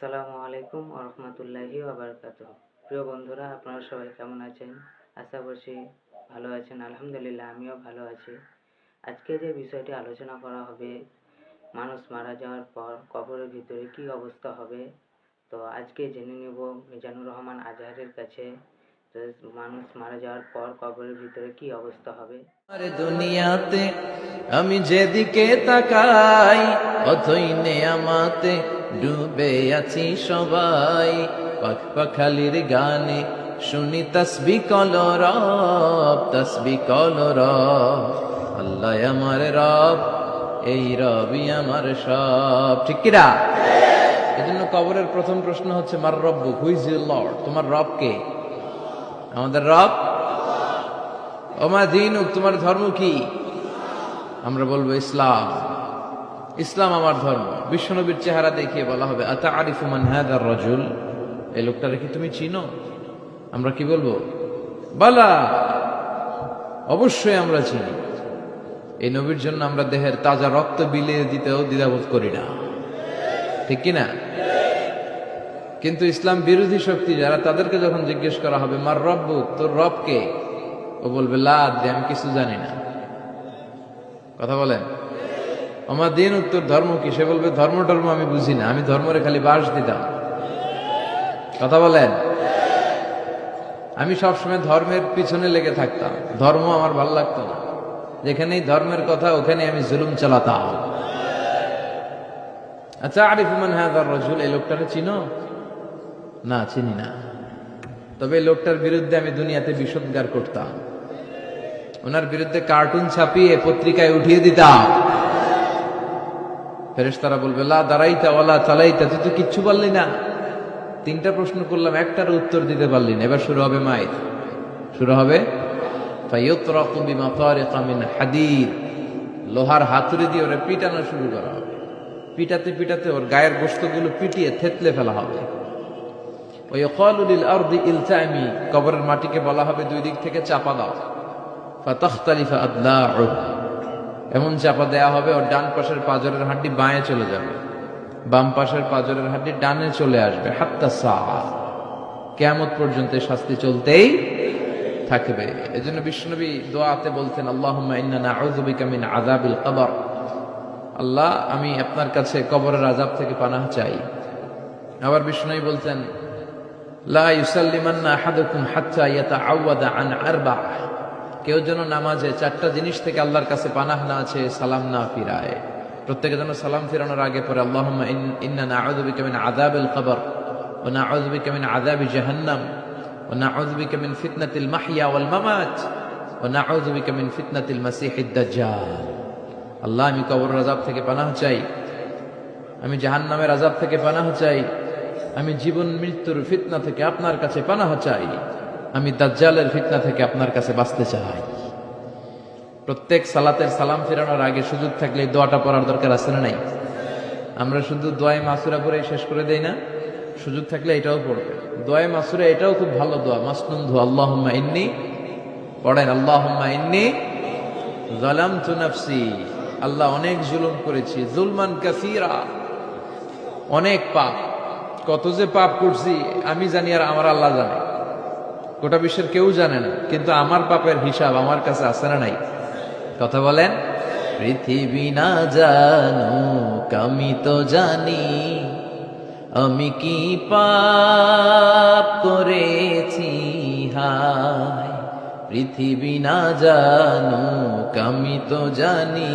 আসসালামু আলাইকুম আরহামতুল্লাহি আবরকাত প্রিয় বন্ধুরা, আপনারা সবাই কেমন আছেন? আশা করছি ভালো আছেন, আলহামদুলিল্লাহ, আমিও ভালো আছি। আজকে যে বিষয়টি আলোচনা করা হবে, মানুষ মারা যাওয়ার পর কবরের ভিতরে কি অবস্থা হবে, তো আজকে জেনে নেব মিজানুর রহমান আজহারের কাছে। মানুষ মারা যাওয়ার পর কবরের ভিতরে কি অবস্থা হবে? দুনিয়াতে আমি যেদিকে তাকাই অথই নেয়ামাতে ডুবে আছি সবাই। পাখ পাখালির গানে শুনি তসবি কল রব তসবি কল রব। আল্লাহ আমার রব এই রবি আমার সব। ঠিক কিরা এজন্য কবরের প্রথম প্রশ্ন হচ্ছে মার রব্বু হুইজ ইউর লর্ড তোমার রব কে? আমাদের রব? ওমা দিন তোমার ধর্ম কি? আমরা বলব ইসলাম। ইসলাম আমার ধর্ম। বিশ্বনবীর চেহারা দেখিয়ে বলা হবে আতা আরিফুমান হাদার রজুল? এই লোকটারে কি তুমি চিনো? আমরা কি বলব? বালা! অবশ্যই আমরা চিনি। এই নবীর জন্য আমরা দেহের তাজা রক্ত বিলিয়ে দিতেও দ্বিধাবোধ করি না। ঠিক কি না কিন্তু ইসলাম বিরোধী শক্তি যারা, তাদেরকে যখন জিজ্ঞেস করা হবে, মার রব্বু, তোর রবকে ও বলবে আমি কিছু জানি না। কথা বলেন? আমার দিন উত্তর ধর্ম কি? সে বলবে, ধর্ম টর্ম আমি বুঝি না, আমি ধর্মরে খালি বাস দিতাম। কথা বলেন? আমি সবসময় ধর্মের পিছনে লেগে থাকতাম। ধর্ম আমার ভালো লাগতো না। যেখানেই ধর্মের কথা ওখানে আমি জুলুম চালাতাম। আচ্ছা আরিফুমান হ্যাঁ রজুল, এই লোকটারে চিনো? না, চিনি না। তবে লোকটার বিরুদ্ধে আমি দুনিয়াতে বিষোদ্গার করতাম। ওনার বিরুদ্ধে কার্টুন ছাপিয়ে পত্রিকায় উঠিয়ে দিতাম। ফেরেশতারা বলবে, লা দাঁড়াইতা ওলা চালাইতা তুই তো কিচ্ছু পারলি না। তিনটা প্রশ্ন করলাম একটার উত্তর দিতে পারলি না। এবার শুরু হবে মায়ের। শুরু হবে হাদিদ। লোহার হাতুড়ি দিয়ে ওরা পিটানো শুরু করা হবে। পিটাতে পিটাতে ওর গায়ের গোস্তগুলো পিটিয়ে থেতলে ফেলা হবে। ওই কলুলিল আরদি ইলতামি কবরের মাটিকে বলা হবে দুই দিক থেকে চাপা দাও। ফাতাখতালিফা আদলাউ এমন চাপা দেয়া হবে ওর ডান পাশের পাজরের হাড্ডি বাঁয়ে চলে যাবে। বাম পাশের পাজরের হাড্ডি ডানে চলে আসবে। হাত্তা সা কেয়ামত পর্যন্ত শাস্তি চলতেই থাকবে। এজন্য বিষ্ণুনবী দোয়াতে বলতেন, আল্লাহুম্মা ইন্না নাউযু বিকা মিন আযাবিল কবর। আল্লাহ, আমি আপনার কাছে কবরের আযাব থেকে পানাহ চাই। আবার বিষ্ণুই বলতেন কেউ যেন নামাজে চারটা জিনিস থেকে আল্লাহর কাছে পানাহ না আছে সালাম না ফিরায়। প্রত্যেকে যেন সালাম ফিরানোর আগে পরে আল্লাহুম্মা ইন- ইন্না নাউযু বিকা মিন আযাবিল কবর ওয়া নাউযু বিকা মিন আযাবি জাহান্নাম, ওয়া নাউযু বিকা মিন ফিতনাতিল মাহইয়া ওয়াল মামাত, ওয়া নাউযু বিকা মিন ফিতনাতিল মাসিহিদ দাজ্জাল। আল্লাহ, আমি কবর আযাব থেকে পানাহ চাই, আমি জাহান্নামের আযাব থেকে পানাহ চাই আমি জীবন মৃত্যুর ফিতনা থেকে আপনার কাছে পানাহ চাই। আমি দাজ্জালের ফিতনা থেকে আপনার কাছে বাঁচতে চাই। প্রত্যেক সালাতের সালাম ফেরানোর আগে সুযোগ থাকলে দোয়াটা পড়ার দরকার আছে না নাই? আমরা শুধু দোয়ায় মাসুরা পরে শেষ করে দেই না? সুযোগ থাকলে এটাও পড়বে। দোয়ায় মাসুরা এটাও খুব ভালো দোয়া। মাসনুন ধোয়া আল্লাহুম্মা ইন্নি। পড়েন, আল্লাহুম্মা ইন্নি যালামতু নাফসি। আল্লাহ অনেক জুলুম করেছি। জুলমান কাসিরা। অনেক পাপ। কত যে পাপ করছি, আমি জানি আর আমার আল্লাহ জানে। গোটা বিশ্বের কেউ জানে না, কিন্তু আমার পাপের হিসাব আমার কাছে আছে না নাই। কথা বলেন? পৃথিবী না জানো, আমি তো জানি, আমি কি পাপ করেছি, হায়। পৃথিবী না জানো, আমি তো জানি।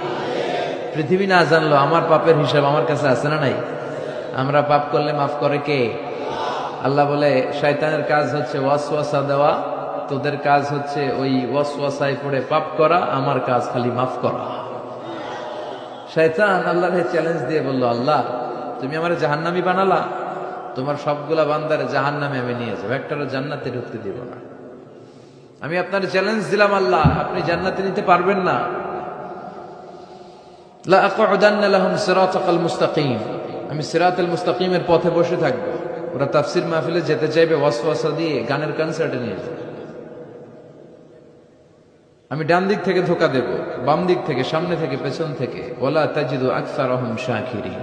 পৃথিবী না জানলো আমার পাপের হিসাব আমার কাছে আছে না নাই? আমরা পাপ করলে মাফ করে কে? আল্লাহ বলে, শয়তানের কাজ হচ্ছে ওয়াসওয়াসা দেওয়া, তোদের কাজ হচ্ছে ওই ওয়াসওয়াসায় পড়ে পাপ করা, আমার কাজ খালি মাফ করা। শয়তান আল্লাহর চ্যালেঞ্জ দিয়ে বলল, আল্লাহ, তুমি আমার জাহান্নামি বানালা, তোমার সবগুলা বান্দারে জাহান্নামে আমি নিয়ে যাব, একটারও জান্নাতে ঢুকতে দিব না। আমি আপনার চ্যালেঞ্জ দিলাম, আল্লাহ, আপনি জান্নাতে নিতে পারবেন না। মুস্তাকিম। আমি সিরাতাল মুস্তাকিমের পথে বসে থাকব। ওরা তাফসির মাহফিলে যেতে চাইবে, ওয়াসওয়াসা দিয়ে গানের কনসার্টে নিয়ে যাবে। আমি ডান দিক থেকে ধোকা দেব, বাম দিক থেকে, সামনে থেকে, পেছন থেকে। ওলা তাজিদু আকসার রহম শাকিরি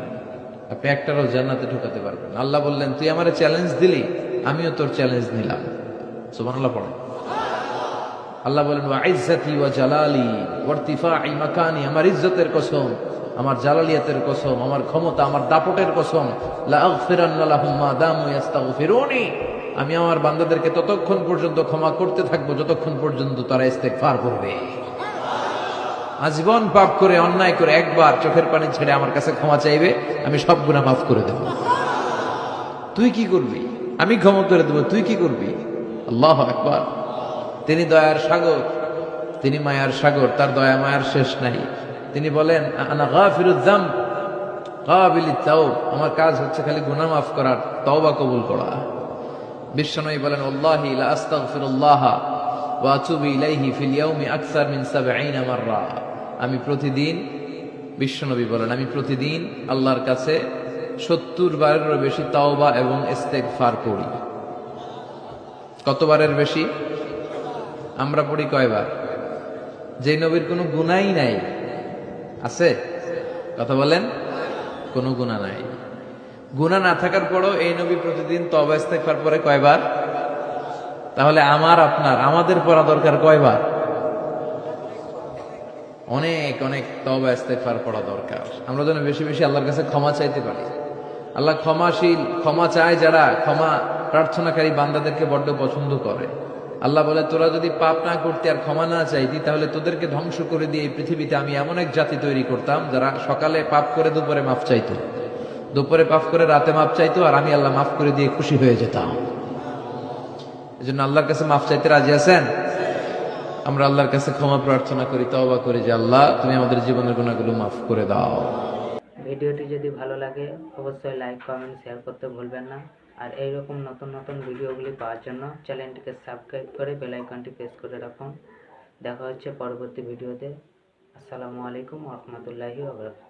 আপনি একটারও জান্নাতে ঢুকাতে পারবেন আল্লাহ বললেন, তুই আমার চ্যালেঞ্জ দিলি, আমিও তোর চ্যালেঞ্জ নিলাম। সুবহানাল্লাহ পড়ে আল্লাহ বলেন আমার ইজ্জতের কসম, আমার জালালিয়াতের কসম, আমার ক্ষমতা, আমার দাপটের কসম আমি আমার বান্দাদেরকে ততক্ষণ পর্যন্ত ক্ষমা করতে থাকব, যতক্ষণ পর্যন্ত তারা ইস্তেগফার করবে। আজীবন পাপ করে, অন্যায় করে একবার চোখের পানি ছেড়ে আমার কাছে ক্ষমা চাইবে, আমি সব গুনাহ মাফ করে দেব। তুই কি করবি? আমি ক্ষমা করে দেবো, তুই কি করবি? আল্লাহ একবার তিনি দয়ার সাগর। তিনি মায়ার সাগর, তার দয়া মায়ার শেষ নাই। তিনি বলেন, আনা গাফিরুদ্দাম কাবিলি আমার কাজ হচ্ছে খালি গুনাহ মাফ করার, তওবা কবুল করা। বিশ্বনবী বলেন, আল্লাহি লা আস্তাগফিরুল্লাহ ওয়া আতুবু ইলাইহি ফিল ইয়াউমি আকসার 70 মাররা। আমি প্রতিদিন, বিশ্বনবী বলেন, আমি প্রতিদিন আল্লাহর কাছে 70 বারেরও বেশি তাওবা এবং ইস্তেগফার করি। কতবারের বেশি? আমরা পড়ি কয়বার? যে নবীর কোনো গুণাই নাই। আছে? কথা বলেন? কোনো গুণা নাই। গুণা না থাকার পরও এই নবী প্রতিদিন তবা ইস্তেগফার পরে কয়বার? তাহলে আমার, আপনার, আমাদের পড়া দরকার কয়বার? অনেক অনেক তবা ইস্তেগফার পড়া দরকার। আমরা যেন বেশি বেশি আল্লাহর কাছে ক্ষমা চাইতে পারি। আল্লাহ ক্ষমাশীল, ক্ষমা চায় যারা, ক্ষমা প্রার্থনাকারী বান্দাদেরকে বড্ড পছন্দ করে। আল্লাহ বলে, তোরা যদি পাপ না করতে আর ক্ষমা না চাইতি, তাহলে তোদেরকে ধ্বংস করে দিয়ে এই পৃথিবীতে আমি এমন এক জাতি তৈরি করতাম, যারা সকালে পাপ করে, দুপুরে মাফ চাইতো। দুপুরে পাপ করে, রাতে মাফ চাইতো, আর আমি আল্লাহ মাফ করে দিয়ে খুশি হয়ে যেতাম। এই জন্য আল্লাহর কাছে মাফ চাইতে রাজি আছেন? আমরা আল্লাহর কাছে ক্ষমা প্রার্থনা করি, তওবা করি যে, আল্লাহ, তুমি আমাদের জীবনের গুণাগুলো মাফ করে দাও। ভিডিওটি যদি ভালো লাগে, অবশ্যই লাইক, কমেন্ট, শেয়ার করতে ভুলবেন না। আর এইরকম নতুন নতুন ভিডিওগুলি পাওয়ার জন্য চ্যানেলটিকে সাবস্ক্রাইব করে বেল আইকনটি প্রেস করে রাখুন। দেখা হচ্ছে পরবর্তী ভিডিওতে। আসসালামু আলাইকুম রহমতুল্লাহি ওবরাকাতুহু